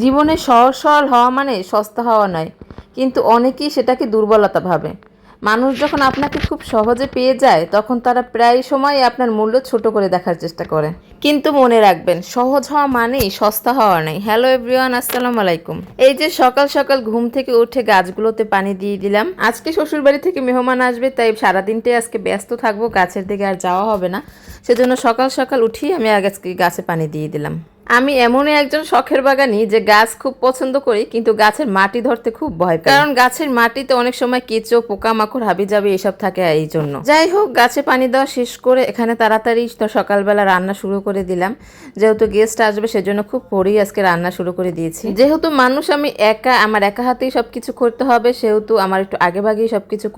জীবনে সহজ সরল হওয়া মানে সস্তা হওয়া নয়, কিন্তু অনেকেই সেটাকে দুর্বলতা ভাবে। মানুষ যখন আপনাকে খুব সহজে পেয়ে যায়, তখন তারা প্রায় সময় আপনার মূল্য ছোট করে দেখার চেষ্টা করে। কিন্তু মনে রাখবেন, সহজ হওয়া মানেই সস্তা হওয়া নাই হ্যালো এভরিওয়ান, আসসালামু আলাইকুম। এই যে সকাল সকাল ঘুম থেকে উঠে গাছগুলোতে পানি দিয়ে দিলাম। আজকে শ্বশুর বাড়ি থেকে মেহমান আসবে, তাই সারাদিনটাই আজকে ব্যস্ত থাকব, গাছের দিকে আর যাওয়া হবে না। সেজন্য সকাল সকাল উঠি আমি আগে আজকে গাছে পানি দিয়ে দিলাম। আমি এমনই একজন শখের বাগানি যে গাছ খুব পছন্দ করি, কিন্তু গাছের মাটি ধরতে খুব ভয় পাই। কারণ গাছের মাটিতে অনেক সময় কেঁচো, পোকামাকড় হাবি যাবে এসব থাকে এই জন্য। যাই হোক, গাছে পানি দেওয়া শেষ করে এখানে তাড়াতাড়ি তো সকালবেলা রান্না শুরু করে দিলাম। যেহেতু গেস্ট আসবে, সেজন্য খুব পরেই আজকে রান্না শুরু করে দিয়েছি। যেহেতু মানুষ, আমি একা, আমার একা হাতেই সব কিছু করতে হবে, সেহেতু আমার একটু আগে ভাগেই সব কিছু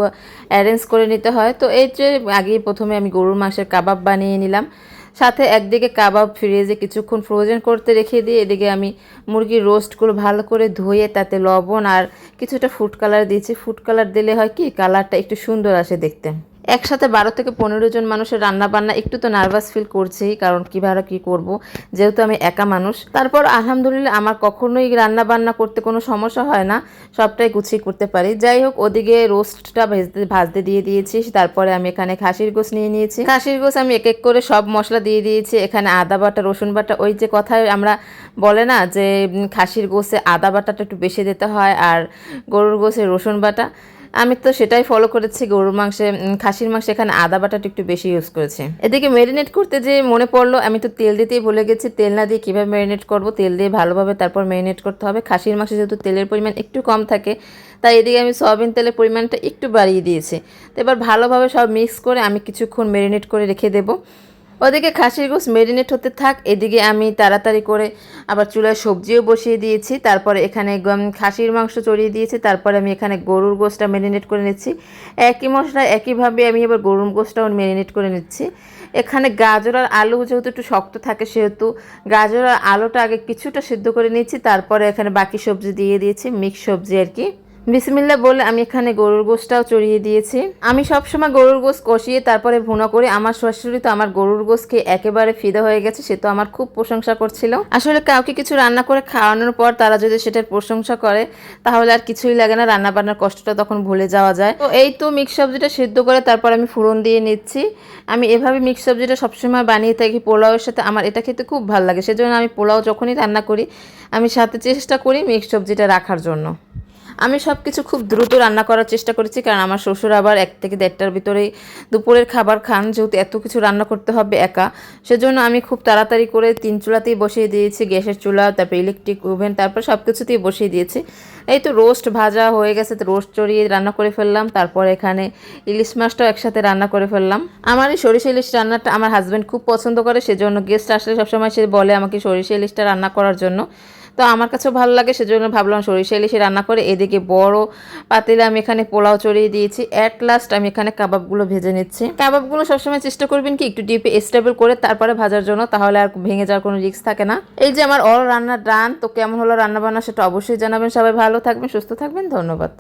অ্যারেঞ্জ করে নিতে হয়। তো এই যে আগেই প্রথমে আমি গরুর মাংসের কাবাব বানিয়ে নিলাম। সাথে একদিকে কাবাব ফ্রিজে কিছুক্ষণ ফ্রোজেন করতে রেখে দিয়ে এদিকে আমি মুরগির রোস্টগুলো ভালো করে ধুয়ে তাতে লবণ আর কিছুটা ফুড কালার দিয়েছি। ফুড কালার দিলে হয় কি কালারটা একটু সুন্দর আসে দেখতে। একসাথে বারো থেকে পনেরো জন মানুষের রান্না বান্না একটু তো নার্ভাস ফিল করছি কারণ কীভাবে কী করব? যেহেতু আমি একা মানুষ। তারপর আলহামদুলিল্লাহ আমার কখনোই রান্না বান্না করতে কোনো সমস্যা হয় না, সবটাই গুছিয়ে করতে পারি। যাই হোক, ওদিকে রোস্টটা ভেজতে, ভাজতে দিয়ে দিয়েছি, তারপরে আমি এখানে খাসির গোস নিয়ে নিয়েছি। খাসির গোস আমি এক এক করে সব মশলা দিয়ে দিয়েছি, এখানে আদা বাটা, রসুন বাটা, ওই যে কথায় আমরা বলে না যে খাসির গোসে আদা বাটাটা একটু বেশি দিতে হয় আর গরুর গোসে রসুন বাটা। আমি তো সেটাই ফলো করেছি, গরুর মাংসে খাসির মাংসে, এখানে আদা বাটাটা একটু বেশি ইউজ করেছি। এদিকে ম্যারিনেট করতে যে মনে পড়ল, আমি তো তেল দিতেই ভুলে গেছি, তেল না দিয়ে কীভাবে ম্যারিনেট করব? তেল দিয়ে ভালোভাবে তারপর ম্যারিনেট করতে হবে। খাসির মাংসে যেহেতু তেলের পরিমাণ একটু কম থাকে, তাই এদিকে আমি সয়াবিন তেলের পরিমাণটা একটু বাড়িয়ে দিয়েছি। তো এবার ভালোভাবে সব মিক্স করে আমি কিছুক্ষণ ম্যারিনেট করে রেখে দেবো। ওদিকে খাসির গোস মেরিনেট হতে থাক, এদিকে আমি তাড়াতাড়ি করে আবার চুলায় সবজিও বসিয়ে দিয়েছি, তারপরে এখানে খাসির মাংস চড়িয়ে দিয়েছি, তারপরে আমি এখানে গরুর গোসটা মেরিনেট করে নিচ্ছি। একই মশলা, একইভাবে আমি এবার গরুর গোসটাও মেরিনেট করে নিচ্ছি। এখানে গাজর আর আলু যেহেতু একটু শক্ত থাকে সেহেতু গাজর আর আলুটা আগে কিছুটা সিদ্ধ করে নিয়েছি, তারপরে এখানে বাকি সবজি দিয়ে দিয়েছি, মিক্স সবজি আর কি। বিসমিল্লা বলে আমি এখানে গরুর গোশটাও চড়িয়ে দিয়েছি। আমি সবসময় গরুর গোশ কষিয়ে তারপরে ভুনা করে। আমার শাশুড়ি তো আমার গরুর গোশ খেয়ে একেবারে ফিদা হয়ে গেছে, সে তো আমার খুব প্রশংসা করছিল। আসলে কাউকে কিছু রান্না করে খাওয়ানোর পর তারা যদি সেটার প্রশংসা করে, তাহলে আর কিছুই লাগে না রান্না বান্নার কষ্টটা তখন ভুলে যাওয়া যায়। তো এই তো মিক্স সবজিটা সিদ্ধ করে তারপর আমি ফোড়ন দিয়ে নিচ্ছি। আমি এভাবে মিক্স সবজিটা সবসময় বানিয়ে থাকি, পোলাওয়ের সাথে আমার এটা খেতে খুব ভালো লাগে। সেজন্য আমি পোলাও যখনই রান্না করি, আমি সাথে চেষ্টা করি মিক্স সবজিটা রাখার জন্য। আমি সব কিছু খুব দ্রুত রান্না করার চেষ্টা করেছি, কারণ আমার শ্বশুর আবার এক থেকে দেড়টার ভিতরেই দুপুরের খাবার খান, যেহেতু এত কিছু রান্না করতে হবে একা। সেজন্য আমি খুব তাড়াতাড়ি করে তিন চুলাতেই বসিয়ে দিয়েছি, গ্যাসের চুলা, তারপর ইলেকট্রিক ওভেন তারপর সব কিছুতেই বসিয়ে দিয়েছি। এই তো রোস্ট ভাজা হয়ে গেছে, তো রোস্ট চড়িয়ে রান্না করে ফেললাম, তারপর এখানে ইলিশ মাছটাও একসাথে রান্না করে ফেললাম। আমার এই সরিষা ইলিশ রান্নাটা আমার হাজব্যান্ড খুব পছন্দ করে, সেজন্য গেস্ট আসলে সবসময় সে বলে আমাকে সরিষা ইলিশটা রান্না করার জন্য। তো আমার কাছেও ভালো লাগে, সেজন্য ভাবলাম সরিষা ইলিশে রান্না করে এদিকে বড় পাতিলে আমি এখানে পোলাও চড়িয়ে দিয়েছি। অ্যাট লাস্ট আমি এখানে কাবাবগুলো ভেজে নিচ্ছি। কাবাবগুলো সবসময় চেষ্টা করবেন কি একটু ডিপে স্টেবল করে তারপরে ভাজার জন্য, তাহলে আর ভেঙে যাওয়ার কোনো রিস্ক থাকে না। এই যে আমার অল রান্নার ডান তো কেমন হলো রান্না বান্না সেটা অবশ্যই জানাবেন। সবাই ভালো থাকবেন, সুস্থ থাকবেন, ধন্যবাদ।